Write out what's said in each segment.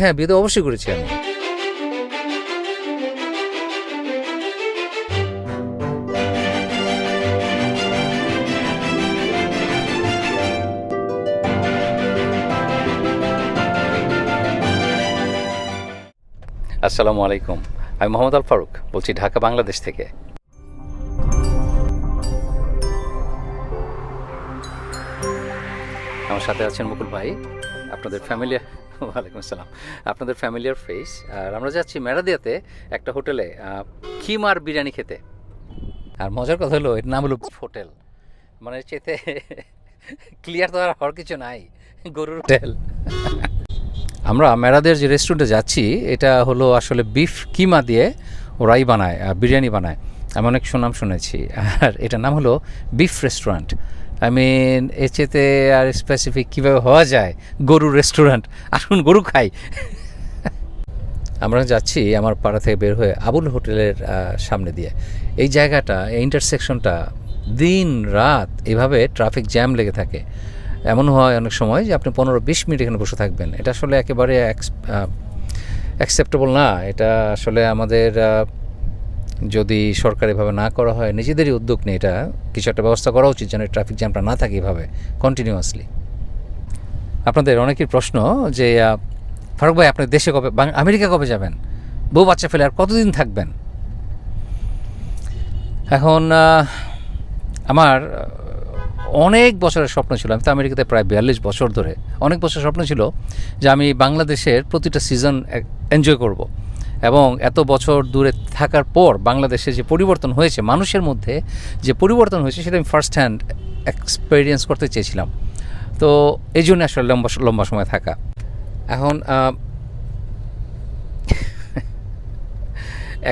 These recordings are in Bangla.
হ্যাঁ বিয়ে তো অবশ্যই করেছি আমি। আসসালামু আলাইকুম। আমি মোহাম্মদ আল ফারুক, বলছি ঢাকা, বাংলাদেশ থেকে। আমার সাথে আছেন মুকুল ভাই। আপনাদের ফ্যামিলি ওয়ালাইকুম আসসালাম। আপনাদের ফ্যামিলিয়ার ফেস আর আমরা যাচ্ছি মেরাদিয়াতে একটা হোটেলে খিমার বিরিয়ানি খেতে। আর মজার কথা হলো, এর নাম হলো হোটেল। মানে চেতে ক্লিয়ার তো আর হওয়ার কিছু নাই। গরুর হোটেল। আমরা মেরাদের যে রেস্টুরেন্টে যাচ্ছি, এটা হলো আসলে বিফ কিমা দিয়ে ওরাই বানায় বিরিয়ানি বানায়। আমি অনেক সুনাম শুনেছি। আর এটার নাম হলো বিফ রেস্টুরেন্ট আই মিন এর চেতে আর স্পেসিফিক কীভাবে হওয়া যায়? গরুর রেস্টুরেন্ট আসুন গরু খাই। আমরা যাচ্ছি আমার পাড়া থেকে বের হয়ে আবুল হোটেলের সামনে দিয়ে। এই জায়গাটা, এই ইন্টারসেকশনটা দিন রাত এভাবে ট্রাফিক জ্যাম লেগে থাকে। এমন হয় অনেক সময় যে আপনি পনেরো বিশ মিনিট এখানে বসে থাকবেন। এটা আসলে একেবারে অ্যাকসেপ্টেবল না। এটা আসলে আমাদের যদি সরকার এভাবে না করা হয়, নিজেদেরই উদ্যোগ নিয়ে এটা কিছু একটা ব্যবস্থা করা উচিত যেন ট্রাফিক জ্যামটা না থাকে এভাবে কন্টিনিউয়াসলি আপনাদের অনেকের প্রশ্ন যে ফারুক ভাই, আপনি দেশে কবে আমেরিকা কবে যাবেন? বউ বাচ্চা ফেলে আর কতদিন থাকবেন? এখন আমার অনেক বছরের স্বপ্ন ছিল, আমি তো আমেরিকাতে প্রায় বিয়াল্লিশ বছর ধরে, অনেক বছর স্বপ্ন ছিল যে আমি বাংলাদেশের প্রতিটা সিজন এনজয় করব। এবং এত বছর দূরে থাকার পর বাংলাদেশে যে পরিবর্তন হয়েছে, মানুষের মধ্যে যে পরিবর্তন হয়েছে সেটা আমি ফার্স্ট হ্যান্ড এক্সপেরিয়েন্স করতে চেয়েছিলাম। তো এই জন্য আসলে লম্বা লম্বা সময় থাকা। এখন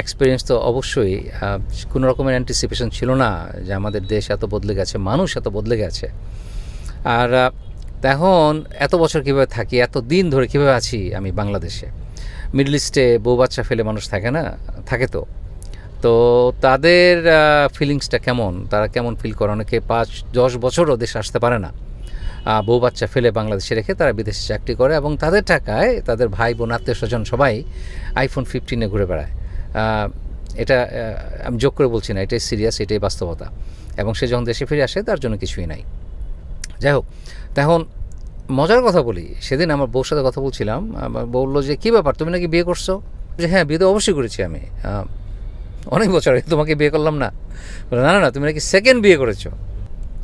এক্সপিরিয়েন্স তো অবশ্যই কোনো রকমের অ্যান্টিসিপেশন ছিল না যে আমাদের দেশ এত বদলে গেছে, মানুষ এত বদলে গেছে। আর এখন এত বছর কীভাবে থাকি, এত দিন ধরে কীভাবে আছি আমি বাংলাদেশে? মিডল ইস্টে বউ বাচ্চা ফেলে মানুষ থাকে না? থাকে তো। তো তাদের ফিলিংসটা কেমন? তারা কেমন ফিল করে? অনেকে পাঁচ, দশ বছরও দেশে আসতে পারে না। বউ বাচ্চা ফেলে বাংলাদেশে রেখে তারা বিদেশে চাকরি করে এবং তাদের টাকায় তাদের ভাই বোন, আত্মীয় স্বজন সবাই আইফোন ফিফটিনে ঘুরে বেড়ায়। এটা আমি যোগ করে বলছি না, এটাই সিরিয়াস এটাই বাস্তবতা। এবং সে যখন দেশে ফিরে আসে, তার জন্য কিছুই নাই। যাই হোক তখন মজার কথা বলি, সেদিন আমার বউর সাথে কথা বলছিলাম বলল যে, কী ব্যাপার, তুমি নাকি বিয়ে করছ? যে হ্যাঁ বিয়ে তো অবশ্যই করেছি আমি। অনেক বছর আগে তোমাকে বিয়ে করলাম না। বলে, না না না, তুমি নাকি সেকেন্ড বিয়ে করেছ।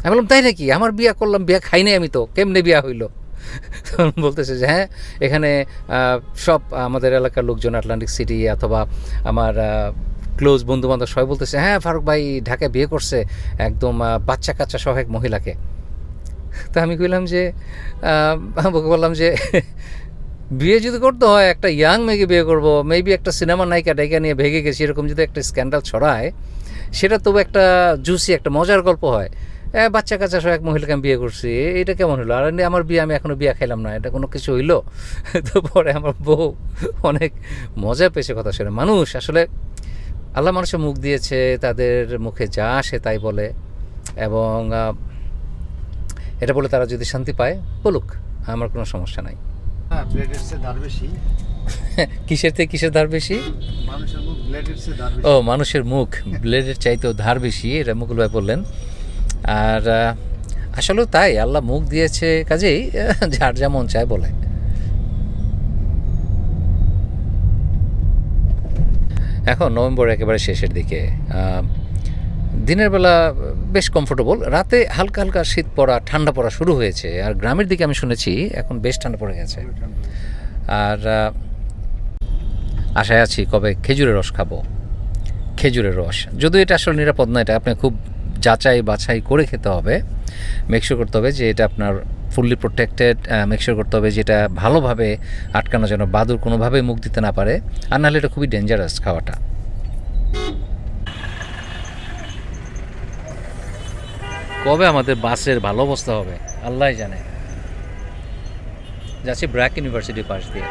আমি বললাম, তাই নাকি? আমার বিয়ে করলাম, বিয়ে খাই নাই আমি তো, কেমনে বিয়ে হইল? তখন বলতেছে যে হ্যাঁ এখানে সব আমাদের এলাকার লোকজন আটলান্টিক সিটি অথবা আমার ক্লোজ বন্ধু বান্ধব সবাই বলতেছে হ্যাঁ ফারুক ভাই ঢাকায় বিয়ে করছে, একদম বাচ্চা কাচ্চা সহ এক মহিলাকে। তা আমি কইলাম যে আহ, ওকে বললাম যে বিয়ে যদি করতে হয় একটা ইয়াং মেয়েকে বিয়ে করব মেবি একটা সিনেমা নায়িকা ডাইকা নিয়ে ভেগে গেছি এরকম যদি একটা স্ক্যান্ডাল ছড়ায় সেটা তবু একটা জুসি একটা মজার গল্প হয়। এ, বাচ্চা কাচ্চা সব এক মহিলাকে আমি বিয়ে করছি এটা কেমন হলো? আর আমার বিয়ে আমি এখনও বিয়ে খাইলাম না এটা কোনো কিছু হইল? তো পরে আমার বউ অনেক মজা পেয়েছে কথা শুনে। মানুষ আসলে আল্লাহ মানুষের মুখ দিয়েছে তাদের মুখে যা আসে তাই বলে। এবং এটা বলে তারা যদি শান্তি পায় বলুক আমার কোনো সমস্যা নাই। হ্যাঁ কিসের থেকে কিসের ধার বেশি? ও মানুষের মুখ ব্লেডের চাইতেও ধার বেশি এটা মুকুল ভাই বললেন। আর আসলেও তাই আল্লাহ মুখ দিয়েছে কাজেই যার যেমন চায় বলে। এখন নভেম্বর একেবারে শেষের দিকে দিনের বেলা বেশ কমফোর্টেবল রাতে হালকা হালকা শীত পড়া, ঠান্ডা পড়া শুরু হয়েছে। আর গ্রামের দিকে আমি শুনেছি এখন বেশ ঠান্ডা পড়ে গেছে। আর আশায় আছি কবে খেজুরের রস খাব। খেজুরের রস। যদিও এটা আসলে নিরাপদ না, এটা আপনি খুব যাচাই বাছাই করে খেতে হবে। মেকশোর করতে হবে যে এটা আপনার ফুললি প্রোটেক্টেড মেকশোর করতে হবে যে এটা ভালোভাবে আটকানো যেন বাদুর কোনোভাবেই মুখ দিতে না পারে। আর নাহলে এটা খুবই ডেঞ্জারাস খাওয়াটা। কবে আমাদের বাসের ভালো অবস্থা হবে? আল্লাহ জানে। যাচ্ছি ব্র্যাক ইউনিভার্সিটির পাশ দিয়ে।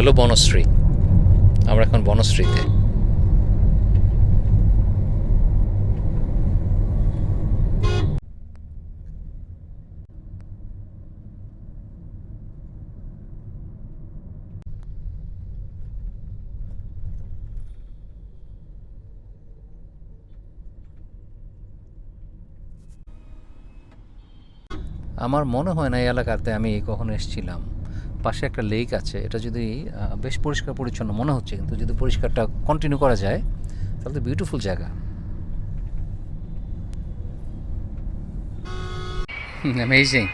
হলো বনশ্রী। আমরা এখন বনশ্রীতে। আমার মনে হয় না এই এলাকাতে আমি কখনো এসেছিলাম। পাশে একটা লেক আছে, এটা যদি বেশ পরিষ্কার পরিচ্ছন্ন মনে হচ্ছে, কিন্তু যদি পরিষ্কারটা কন্টিনিউ করা যায়, তাহলে তো বিউটিফুল জায়গা। অ্যামেজিং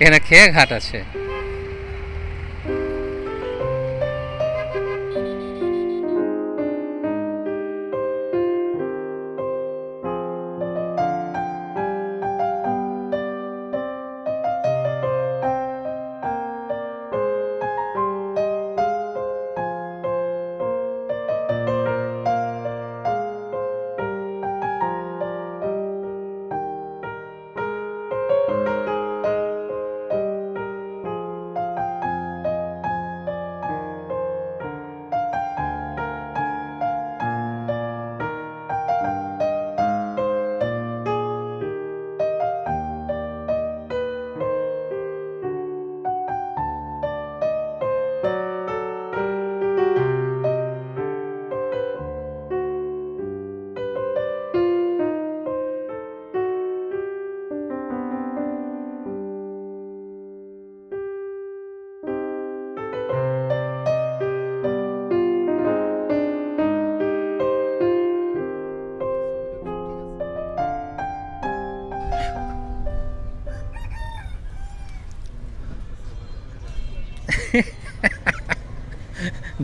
এখানে খেয়ে ঘাট আছে।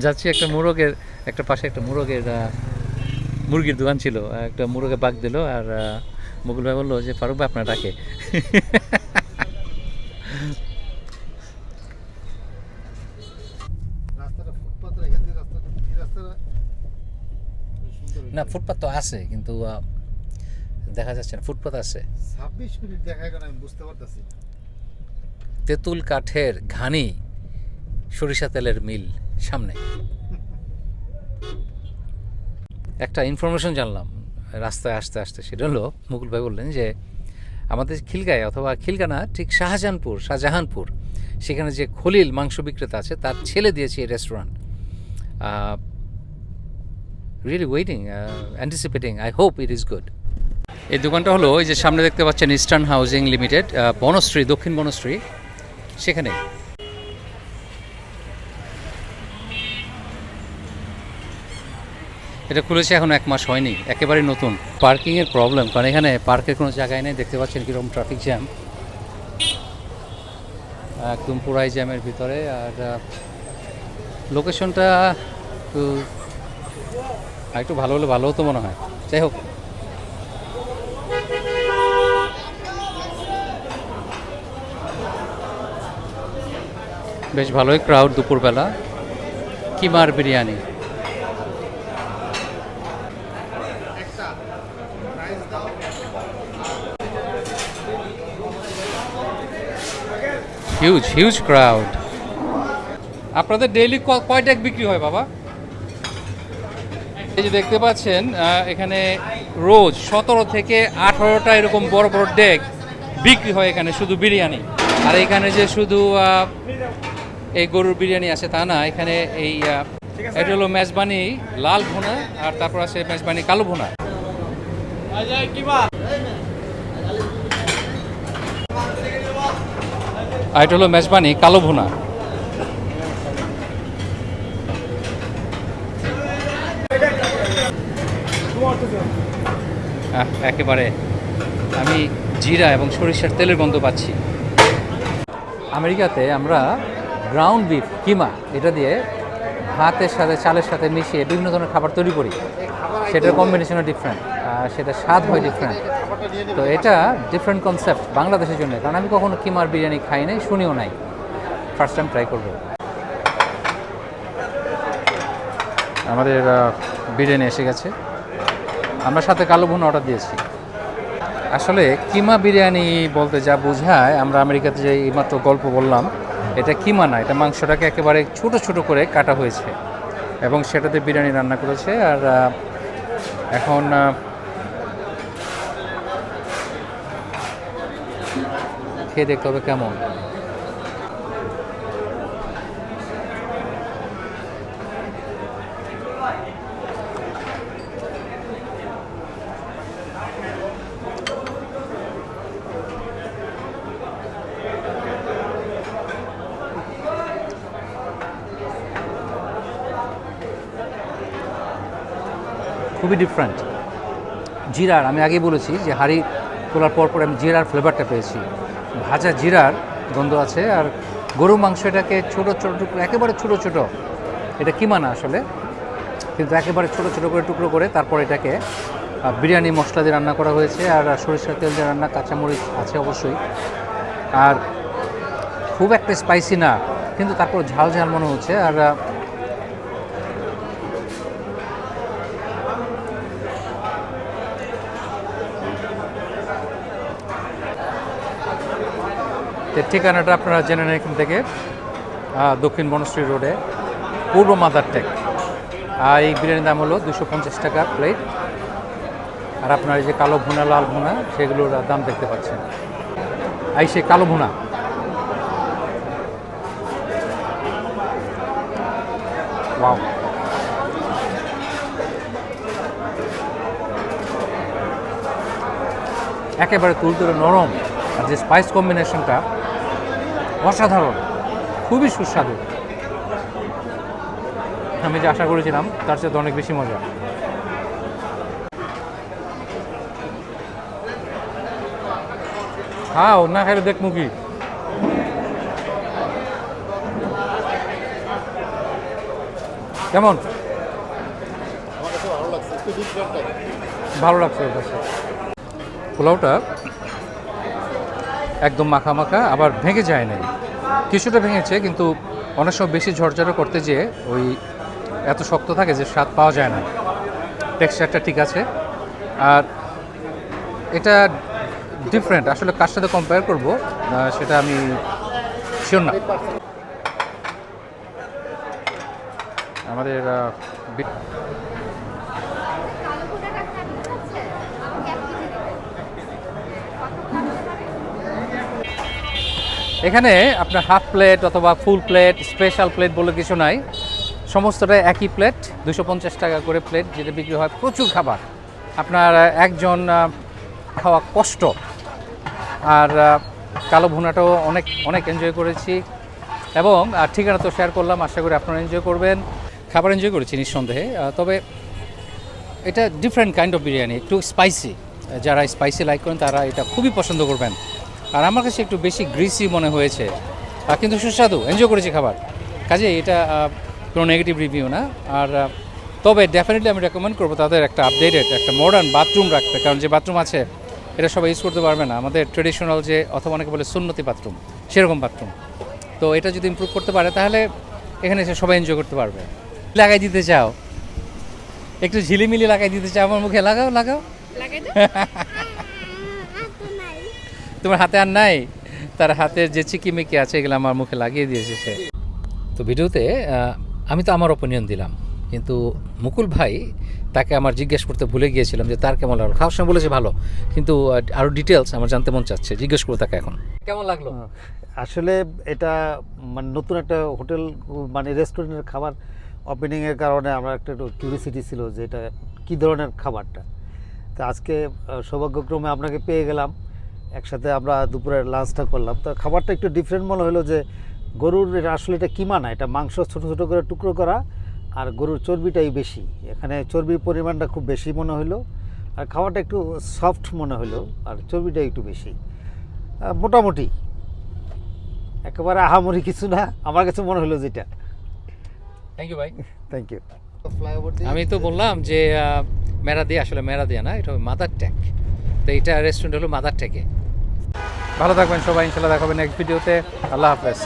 যাচ্ছি একটা মুরগের একটা পাশে একটা মুরগের মুরগির দোকান ছিল একটা মুরগে বাঘ দিল আর মুকুল ভাই বলল যে ফারুক ভাই আপনার ডাকে। না ফুটপাত তো আছে কিন্তু দেখা যাচ্ছে না ফুটপাত আছে। ছাব্বিশ মিনিট দেখায় কেন আমি বুঝতে পারতেছি তেঁতুল কাঠের ঘানি সরিষা তেলের মিল। সামনে। একটা ইনফরমেশন জানলাম, রাস্তায় আসতে আসতে সেটা হলো, মুকুল ভাই বললেন যে, আমাদের খিলগায় অথবা খিলগানা ঠিক শাহজাহানপুর শাহজাহানপুর, সেখানে যে খলিল মাংস বিক্রেতা আছে, তার ছেলে দিয়েছে এই restaurant really waiting anticipating I hope it is good এই দোকানটা হলো, ওই যে সামনে দেখতে পাচ্ছেন ইস্টার্ন হাউজিং লিমিটেড বনশ্রী, দক্ষিণ বনশ্রী সেখানে এটা খুলেছে এখন এক মাস হয়নি একেবারে নতুন। পার্কিংয়ের প্রবলেম কারণ এখানে পার্কের কোনো জায়গায় নেই, দেখতে পাচ্ছেন কীরকম ট্রাফিক জ্যাম একদম পুরাই জ্যামের ভিতরে, আর লোকেশনটা একটু একটু ভালো হলে ভালো হতো মনে হয়। যাই হোক। বেশ ভালোই ক্রাউড দুপুরবেলা। কিমার বিরিয়ানি? হিউজ হিউজ ক্রাউড আপনাদের ডেইলি কয় ডেক বিক্রি হয় বাবা? এই যে দেখতে পাচ্ছেন এখানে রোজ সতেরো থেকে আঠারোটা এরকম বড় বড় ডেক বিক্রি হয় এখানে শুধু বিরিয়ানি। আর এখানে যে শুধু এই গরুর বিরিয়ানি আছে তা না এখানে এই এটা হলো মেজবানি লাল ভুনা আর তারপর আছে মেজবানি কালো ভুনা। আর এটা হলো মেজবানি, কালো ভুনা। একেবারে। আমি জিরা এবং সরিষার তেলের গন্ধ পাচ্ছি। আমেরিকাতে আমরা গ্রাউন্ড বিফ কিমা, এটা দিয়ে ভাতের সাথে চালের সাথে মিশিয়ে বিভিন্ন ধরনের খাবার তৈরি করি। সেটার কম্বিনেশনও ডিফারেন্ট সেটা স্বাদ হয় ডিফারেন্ট তো এটা ডিফারেন্ট কনসেপ্ট বাংলাদেশের জন্য। কারণ আমি কখনো কিমার বিরিয়ানি খাই নাই, শুনিও নাই। ফার্স্ট টাইম ট্রাই করব। আমাদের বিরিয়ানি এসে গেছে। আমরা সাথে কালো ভুনা অর্ডার দিয়েছি। আসলে কিমা বিরিয়ানি বলতে যা বোঝায়, আমরা আমেরিকাতে যে এইমাত্র গল্প বললাম, এটা কিমা না, এটা মাংসটাকে একেবারে ছোট ছোট করে কাটা হয়েছে। এবং সেটাতে বিরিয়ানি রান্না করেছে। আর এখন খেয়ে দেখতে হবে কেমন। খুবই ডিফারেন্ট জিরার, আমি আগেই বলেছি যে হাড়ি তোলার পর পর আমি জিরার ফ্লেভারটা পেয়েছি। ভাজা জিরার গন্ধ আছে, আর গরু মাংস এটাকে ছোটো ছোটো টুকরো, একেবারে ছোটো ছোটো। এটা কিমা না আসলে? কিন্তু একেবারে ছোটো ছোটো করে টুকরো করে তারপর এটাকে বিরিয়ানি মশলা দিয়ে রান্না করা হয়েছে, আর সরিষার তেল দিয়ে রান্না কাঁচামরিচ আছে অবশ্যই। আর খুব একটা স্পাইসি না, কিন্তু তারপর ঝাল ঝাল মনে হচ্ছে, আর ঠিকানাটা আপনারা জেনে নেন এখান থেকে দক্ষিণ বনশ্রী রোডে, পূর্ব মাদার টেক। আর এই বিরিয়ানির দাম হলো দুশো পঞ্চাশ টাকা প্লেট। আর আপনার এই যে কালো ভুনা, লাল ভুনা, সেগুলোর দাম দেখতে পাচ্ছেন। এই সে কালো ভুনা। ওয়াও একেবারে তুলতুলে নরম। আর যে স্পাইস কম্বিনেশনটা অসাধারণ। খুবই সুস্বাদু। আমি যে আশা করেছিলাম, তার সাথে অনেক বেশি মজা। খাও না খাইলে দেখ মুখি কেমন? ভালো লাগছে পোলাওটা একদম মাখা মাখা আবার ভেঙে যায় নাই। কিছুটা ভেঙেছে, কিন্তু অনেক সময় বেশি ঝরঝরে করতে যেয়ে ওই এত শক্ত থাকে যে স্বাদ পাওয়া যায় না। টেক্সচারটা ঠিক আছে। আর এটা ডিফারেন্ট আসলে কার সাথে কম্পেয়ার করব সেটা আমি শিওর না। আমাদের আহ, বি- কালো ভুনাটা খাবি ঠিক আছে আমাকে এক কেজি দেবেন এখানে আপনার হাফ প্লেট অথবা ফুল প্লেট স্পেশাল প্লেট বলে কিছু নাই। সমস্তটা একই প্লেট দুশো পঞ্চাশ টাকা করে প্লেট যেটা বিক্রি হয় প্রচুর খাবার। আপনার একজন খাওয়া কষ্ট। আর কালো ভুনাটাও অনেক অনেক এনজয় করেছি। এবং ঠিকানা তো শেয়ার করলাম, আশা করি আপনারা এনজয় করবেন। খাবার এনজয় করেছি নিঃসন্দেহে। তবে এটা ডিফারেন্ট কাইন্ড অফ বিরিয়ানি, একটু স্পাইসি যারা স্পাইসি লাইক করেন, তারা এটা খুবই পছন্দ করবেন। আর আমার কাছে একটু বেশি গ্রিসি মনে হয়েছে। কিন্তু সুস্বাদু। এনজয় করেছি খাবার। কাজে এটা কোনো নেগেটিভ রিভিউ না। আর তবে ডেফিনেটলি আমি রেকমেন্ড করব তাদের একটা আপডেটেড একটা মডার্ন বাথরুম রাখতে। কারণ যে বাথরুম আছে এটা সবাই ইউজ করতে পারবে না। আমাদের ট্রেডিশনাল যে অথবা অনেকে বলে সুন্নতি বাথরুম সেরকম বাথরুম তো এটা যদি ইমপ্রুভ করতে পারে তাহলে এখানে এসে সবাই এনজয় করতে পারবে। লাগাই দিতে চাও? একটু ঝিলিমিলি লাগাই দিতে চাও? আমার মুখে লাগাও লাগাও। লাগাই তোমার হাতে আর নাই? তার হাতের যে চিকিমিকি আছে এগুলো আমার মুখে লাগিয়ে দিয়েছে সে। তো ভিডিওতে আমি তো আমার ওপিনিয়ন দিলাম। কিন্তু মুকুল ভাই তাকে আমার জিজ্ঞেস করতে ভুলে গিয়েছিলাম যে তার কেমন লাগল। খাওয়ার সময় বলেছে ভালো কিন্তু আহ, আরও ডিটেলস আমার জানতে মন চাচ্ছে। জিজ্ঞেস করব তাকে এখন। কেমন লাগল? আসলে এটা মানে নতুন একটা হোটেল মানে রেস্টুরেন্টের খাবার ওপেনিংয়ের কারণে আমার একটা একটু কিউরিসিটি ছিল যে এটা কী ধরনের খাবারটা। তো আজকে সৌভাগ্যক্রমে আপনাকে পেয়ে গেলাম। একসাথে আমরা দুপুরের লাঞ্চটা করলাম। তো খাবারটা একটু ডিফারেন্ট মনে হলো যে গরুর এটা আসলে এটা কিমা না? এটা মাংস ছোটো ছোটো করে টুকরো করা আর গরুর চর্বিটাই বেশি। এখানে চর্বির পরিমাণটা খুব বেশি মনে হলো আর খাবারটা একটু সফট মনে হলো আর চর্বিটা একটু বেশি। মোটামুটি। একেবারে আহামরি কিছু না আমার কাছে মনে হলো যেটা। থ্যাংক ইউ ভাই। থ্যাংক ইউ আমি তো বললাম যে আহ, মেরা দিয়া আসলে মেরা দিয়া না এটা মাদার ট্যাক তো এটা রেস্টুরেন্ট হলো মাদার ট্যাকে ভালো থাকবেন সবাই ইনশাল্লাহ দেখাবেন নেক্সট ভিডিওতে আল্লাহ হাফেজ।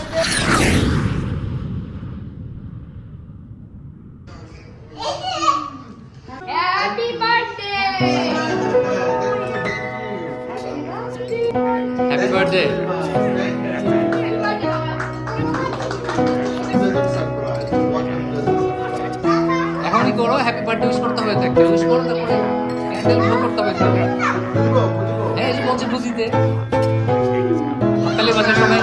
Happy birthday. এখনই করো হ্যাপি বার্থডে উইশ করতে হবে তাকে। উইশ করতে হবে হ্যাঁ এই তাহলে বাজার সময়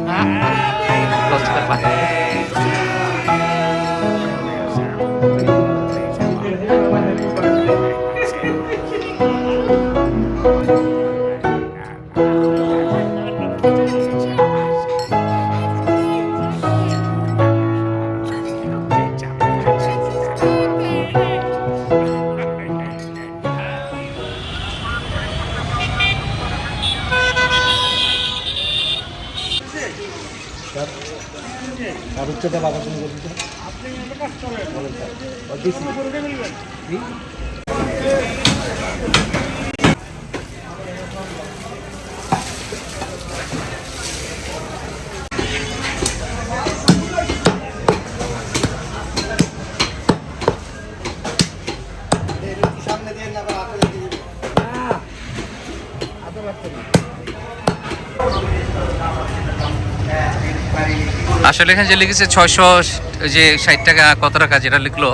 আর উচ্চতা বাবা তুমি বলতে আসলে এখানে যে লিখেছে ছয়শো যে ষাট টাকা কত টাকা যেটা লিখলো,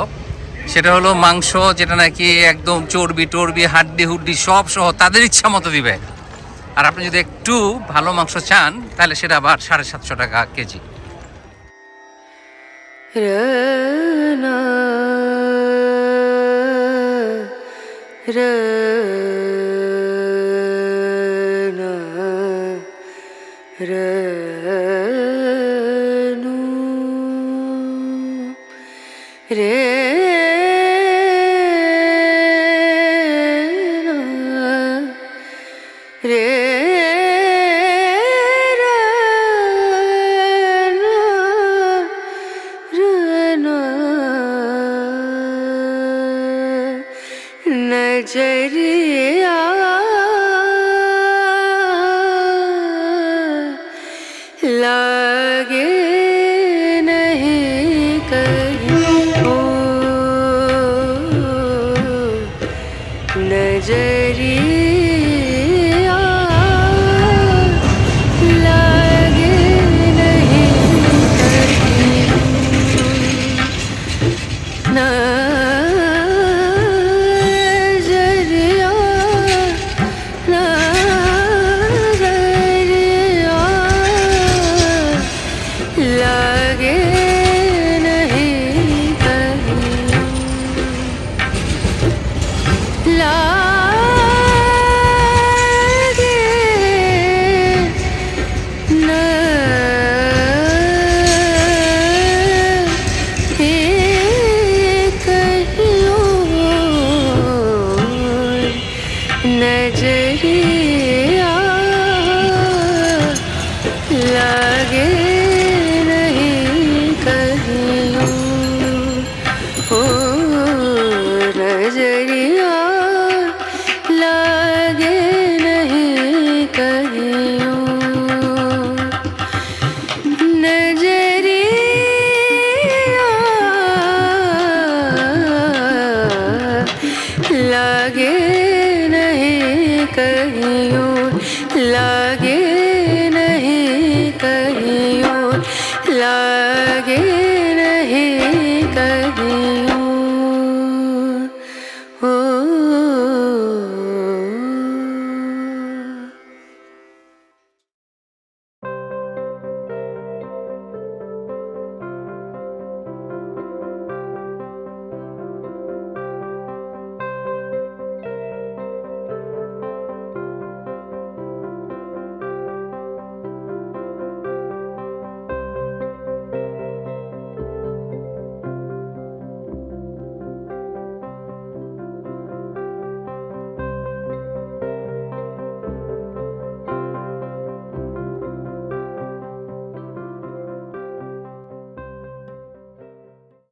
সেটা হলো মাংস, যেটা নাকি একদম চর্বি টর্বি, হাড্ডি হুড্ডি সব সহ তাদের ইচ্ছা মতো দিবে। আর আপনি যদি একটু ভালো মাংস চান, তাহলে সেটা আবার সাড়ে সাতশো টাকা কেজি। Rana